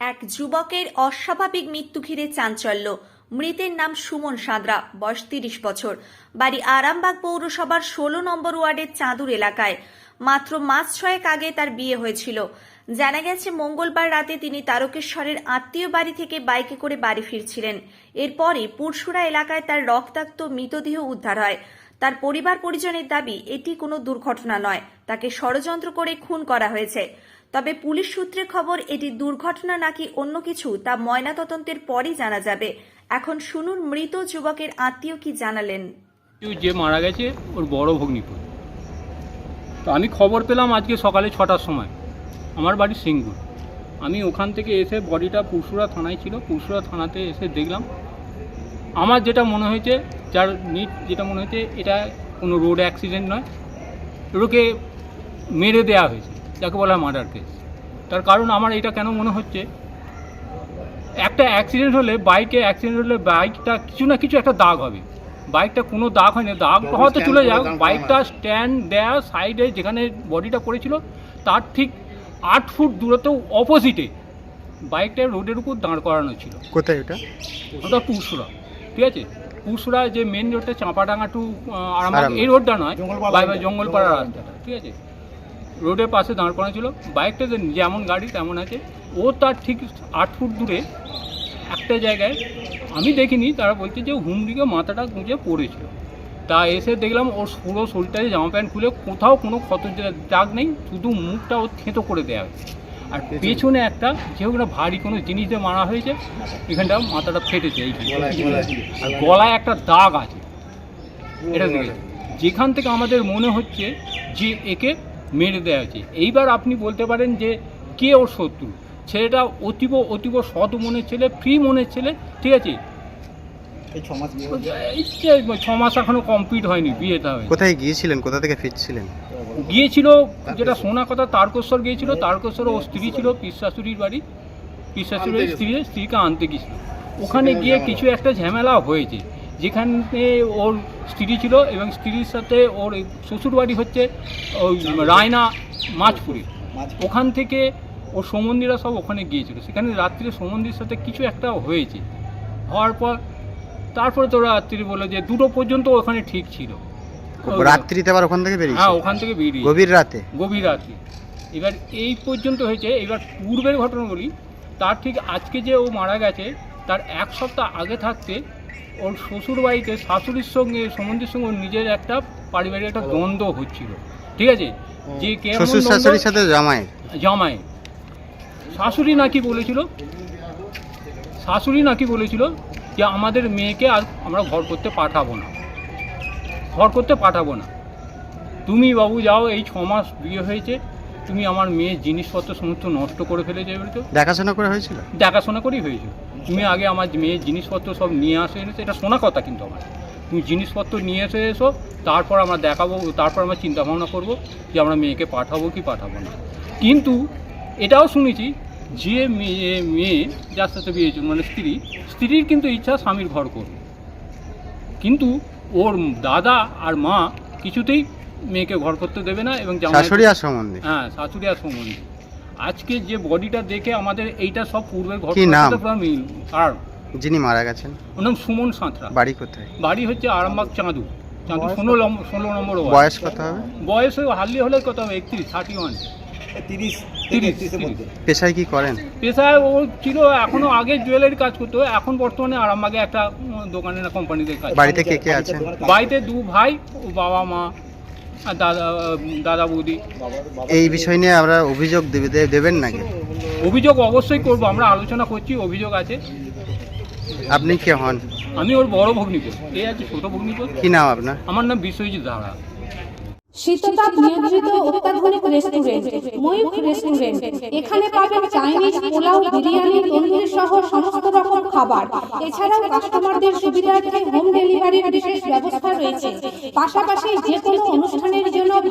এক যুবকের অস্বাভাবিক মৃত্যু ঘিরে চাঞ্চল্য। মৃতের নাম সুমন সাঁতরা, বয়স তিরিশ বছর। বাড়ি আরামবাগ পৌরসভার ষোলো নম্বর ওয়ার্ডের চাঁদুর এলাকায়। মাত্র মাস ছয়েক আগে তার বিয়ে হয়েছিল। জানা গেছে, মঙ্গলবার রাতে তিনি তারকেশ্বরের আত্মীয় বাড়ি থেকে বাইকে করে বাড়ি ফিরছিলেন। এরপরই পুরসুরা এলাকায় তার রক্তাক্ত মৃতদেহ উদ্ধার হয়। তার পরিবার পরিজনের দাবি, এটি কোনো দুর্ঘটনা নয়। তাকে ষড়যন্ত্র করে খুন করা হয়েছে। তবে পুলিশ সূত্রে খবর, এটি দুর্ঘটনা নাকি অন্য কিছু তা ময়নাতদন্তের পরই জানা যাবে। এখন শুনুন, মৃত যুবকের আত্মীয় কি জানালেন। যে মারা গেছে, ওর বড় ভগ্নিপুর তো আমি খবর পেলাম আজকে সকালে ছটার সময়। আমার বাড়ি সিঙ্গুর। আমি ওখান থেকে এসে বডিটা পুরসুরা থানায় ছিল। পুরসুরা থানাতে এসে দেখলাম। আমার যেটা মনে হয়েছে, যার নিট যেটা মনে হয়েছে, এটা কোনো রোড অ্যাক্সিডেন্ট নয়। ওকে মেরে দেওয়া হয়েছে। যাকে বলা হয় মার্ডার কেস তার কারণ আমার এটা কেন মনে হচ্ছে? একটা অ্যাক্সিডেন্ট হলে বাইকে অ্যাক্সিডেন্ট হলে বাইকটা কিছু না কিছু একটা দাগ হবে। বাইকটা কোনো দাগ হয়নি। দাগ হয়তো চলে যাক বাইকটা স্ট্যান্ড দেয়া সাইডে যেখানে বডিটা পড়েছিল তার ঠিক আট ফুট দূরত্ব অপোজিটে বাইকটা রোডের উপর দাঁড় করানো ছিল। কোথায় ওটা? ওটা পুরসুরা ঠিক আছে? পুরসুরা যে মেন রোডটা চাঁপাডাঙ্গা টু আরামবাগ আরামবাগ। এই রোডটা নয় জঙ্গলপাড়া রাস্তাটা ঠিক আছে? রোডের পাশে দাঁড় করানো ছিল। বাইকটা যেমন গাড়ি তেমন আছে। ও তার ঠিক আট ফুট দূরে একটা জায়গায় আমি দেখিনি তারা বলছে যে হুম দিকে মাথাটা গুঁজে পড়েছিল। তা এসে দেখলাম ওর পুরো শরীরটাকে জামা প্যান্ট খুলে কোথাও কোনো ক্ষত দাগ নেই শুধু মুখটা ওর থেঁতো করে দেওয়া হয়েছে। আর পেছনে। একটা যেহেতু না ভারী কোনো জিনিস দিয়ে মারা হয়েছে এখানটা মাথাটা ফেটেছে এই আর গলায় একটা দাগ আছে। এটা যেখান থেকে আমাদের মনে হচ্ছে যে একে মেরে দেওয়া হয়েছে। এইবার আপনি বলতে পারেন যে কে ওর শত্রু? ছেলেটা অতীব অতীব সৎ মনের ছেলে ফ্রি মনের ছেলে ঠিক আছে? ছ মাস এখনও কমপ্লিট হয়নি বিয়েটা হয়েছে। কোথায় গিয়েছিলেন? কোথা থেকে ফিরছিলেন? গিয়েছিল যেটা শোনা কথা তারকেশ্বর গিয়েছিল। তারকেশ্বর ও স্ত্রী ছিল পিসাশুরির বাড়ি। পিসাশুরির স্ত্রী স্ত্রীকে আনতে গিয়েছিল। ওখানে গিয়ে কিছু একটা ঝামেলা হয়েছে। যেখানে ওর স্ত্রী ছিল এবং স্ত্রীর সাথে ওর শ্বশুর বাড়ি হচ্ছে ওই রায়না মাছপুরে। ওখান থেকে ওর সমন্দিরা সব ওখানে গিয়েছিল। সেখানে রাত্রে সমন্দির সাথে কিছু একটা হয়েছে। হওয়ার পর তারপরে তো রাত্রি বলল যে দুটো পর্যন্ত ওখানে ঠিক ছিল। রাত্রিতে আবার ওখান থেকে বেরিয়ে হ্যাঁ ওখান থেকে বেরিয়ে। গভীর রাতে? গভীর রাতে। এবার এই পর্যন্ত হয়েছে এবার পূর্বের ঘটনা বলি তার ঠিক আজকে যে ও মারা গেছে তার এক সপ্তাহ আগে থাকতে ওর শ্বশুর বাড়িতে শাশুড়ির সঙ্গে সম্বন্ধের সঙ্গে নিজের একটা পারিবারিক একটা দ্বন্দ্ব হচ্ছিল। ঠিক আছে? যে কেমন শ্বশুর শাশুড়ির সাথে জামাই। জামাই। শাশুড়ি নাকি বলেছিল শাশুড়ি নাকি বলেছিল যে আমাদের মেয়েকে আর আমরা ঘর করতে পাঠাবো না। ঘর করতে পাঠাবো না। তুমি বাবু যাও এই ছ মাস বিয়ে হয়েছে তুমি আমার মেয়ের জিনিসপত্র সমস্ত নষ্ট করে ফেলেছে দেখাশোনা করে হয়েছিল? দেখাশোনা করেই হয়েছে তুমি আগে আমার মেয়ের জিনিসপত্র সব নিয়ে আসে এনেছো এটা শোনা কথা কিন্তু আমার। তুমি জিনিসপত্র নিয়ে এসে এসো তারপর আমরা দেখাবো তারপর আমরা চিন্তা ভাবনা করব যে আমরা মেয়েকে পাঠাবো কি পাঠাবো না। কিন্তু এটাও শুনেছি যে মেয়ে মেয়ে যার সাথে বিয়ে হয়েছিল, মানে স্ত্রী স্ত্রীর কিন্তু ইচ্ছা স্বামীর ঘর করবে কিন্তু ওর দাদা আর মা কিছুতেই মেয়েকে ঘর করতে দেবে না এবং শাশুড়ি আর সম্বন্ধে? হ্যাঁ শাশুড়ি আর সম্বন্ধে। আজকে যে বডিটা দেখে আমাদের এইটা সব পূর্বের কি ঘটনা মিল। আর যিনি মারা গেছেন? ওর নাম সুমন সাঁতরা। বাড়ি কোথায়? বাড়ি হচ্ছে আরামবাগ চাঁদু। চাঁদু ষোলো ষোলো নম্বর ওয়ার্ড। বয়স কত হবে? বয়স হারলি হলে কত হবে? একত্রিশ থার্টি ওয়ান তিরিশ পেশায় কি করেন? পেশায় ও ছিল এখনও আগে জুয়েলারি কাজ করতো। এখন বর্তমানে আরামবাগে একটা উম, দোকানে না কোম্পানিতে কাজ। বাড়িতে কে কে আছেন? বাড়িতে দু ভাই ও বাবা মা। আর দাদা দাদা বৌদি। এই বিষয় নিয়ে আমরা অভিযোগ দেবে- দে- দেবেন নাকি অভিযোগ অবশ্যই করব আমরা আলোচনা করছি অভিযোগ আছে। আপনি কে হন? আমি ওর বড় ভগ্নিপুর এই আছে ছোট ভগ্নিপুর কি নাম আপনার? আমার নাম বিশ্বজিৎ ধারা শীততাপ নিয়ন্ত্রিত অত্যাধুনিক রেস্টুরেন্ট ময়ূখ রেস্টুরেন্ট। এখানে পাবেন চাইনিজ পোলাও বিরিয়ানি তন্দুরি সহ সমস্ত রকম খাবার। এছাড়াও কাস্টমারদের সুবিধার্থে হোম ডেলিভারির বিশেষ ব্যবস্থা রয়েছে। পাশাপাশি যে কোনো অনুষ্ঠানের জন্য